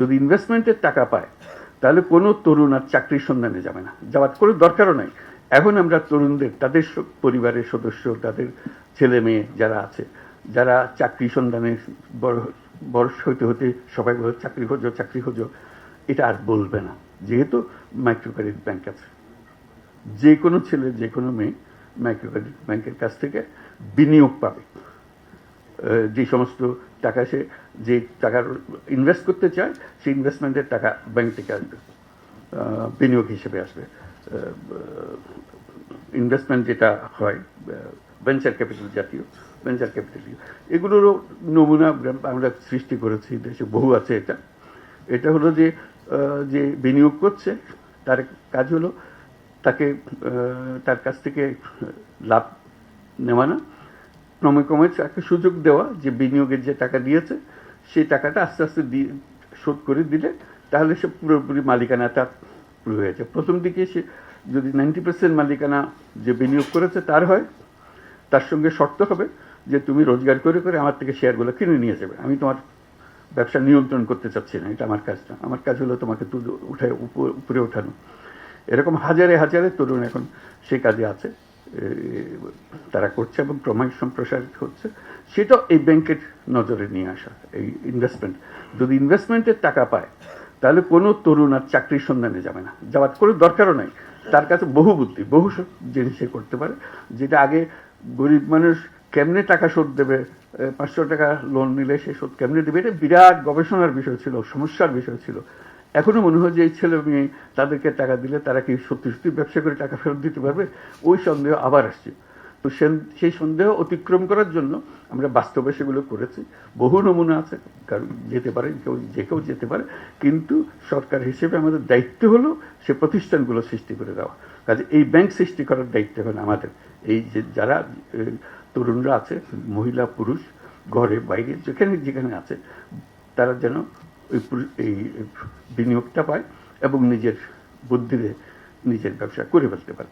যদি ইনভেস্টমেন্টের টাকা পায়, তাহলে কোনো তরুণ আর চাকরির সন্ধানে যাবে না। যাওয়ার কোনো দরকারও নাই। এখন আমরা তরুণদের, তাদের পরিবারের সদস্য, তাদের ছেলে মেয়ে যারা আছে, যারা চাকরি সন্ধানে বড় বয়স হইতে হতে সবাই বলে, চাকরি খোঁজো চাকরি খোঁজো। এটা আর বলবে না। যেহেতু মাইক্রো ক্রেডিট ব্যাংক আছে। যে কোনো ছেলে, যে কোনো মেয়ে মাইক্রো ক্রেডিট ব্যাংকের কাছ থেকে বিনিয়োগ পাবে। যে সমস্ত টাকা সে, যে টাকার ইনভেস্ট করতে চায়, সেই ইনভেস্টমেন্টের টাকা ব্যাংক থেকে আসবে বিনিয়োগ হিসেবে আসবে। ইনভেস্টমেন্ট যেটা হয় ভেঞ্চার ক্যাপিটাল জাতীয় ভেঞ্চার ক্যাপিটাল এগুলোরও নমুনা আমরা- সৃষ্টি করেছি, দেশে বহু আছে এটা। এটা হলো যে যে বিনিয়োগ করছে, তার কাজ হলো তাকে তার কাছ থেকে লাভ নেওয়া না ক্রমে তাকে সুযোগ দেওয়া যে বিনিয়োগের যে টাকা দিয়েছে, সেই টাকাটা আস্তে আস্তে দিয়ে শোধ করে দিলে তাহলে সে পুরোপুরি মালিকানা তার পুরো হয়েছে প্রথম দিকে সে যদি নাইনটি পার্সেন্ট মালিকানা যে বিনিয়োগ করেছে তার হয়, তার সঙ্গে শর্ত হবে যে তুমি রোজগার করে করে আমার থেকে শেয়ারগুলো কিনে নিয়ে যাবে। আমি তোমার ব্যবসা নিয়ন্ত্রণ করতে চাচ্ছি না, এটা আমার কাজ না আমার কাজ হলো তোমাকে তুলে উঠে উপ- উপরে ওঠানো এরকম হাজারে হাজারে তরুণ এখন সেই কাজে আছে। তারা করছে এবং ক্রমশ সম্প্রসারিত হচ্ছে, সেটা এই ব্যাংকের নজরে নিয়ে আসা, এই ইনভেস্টমেন্ট যদি ইনভেস্টমেন্টের টাকা পায়, তাহলে কোনো তরুণ আর চাকরির সন্ধানে যাবে না। যাওয়ার কোনো দরকারও নাই। তার কাছে বহু বুদ্ধি, বহু জিনিস করতে পারে। যেটা আগে গরিব মানুষ কেমনে টাকা শোধ দেবে পাঁচশো টাকা লোন নিলে সে শোধ কেমনে দেবে, এটা বিরাট গবেষণার বিষয় ছিল, সমস্যার বিষয় ছিল। এখনও মনে হয় যে এই ছেলে মেয়ে তাদেরকে টাকা দিলে তারা কি সত্যি সত্যি ব্যবসা করে টাকা ফেরত দিতে পারবে? ওই সন্দেহ আবার আসছে। তো সেই সন্দেহ অতিক্রম করার জন্য আমরা বাস্তবে সেগুলো করেছি। বহু নমুনা আছে, কারণ যেতে পারে, কেউ যে কেউ যেতে পারে। কিন্তু সরকার হিসেবে আমাদের দায়িত্ব হলো সে প্রতিষ্ঠানগুলো সৃষ্টি করে দেওয়া। কাজে এই ব্যাংক সৃষ্টি করার দায়িত্ব এখন আমাদের। এই যে যারা তরুণরা আছে, মহিলা, পুরুষ, ঘরে, বাইরে, যেখানে যেখানে আছে, তারা যেন এই বিনিয়োগটা পায় এবং নিজের বুদ্ধিতে নিজের ব্যবসা করে ফেলতে পারে।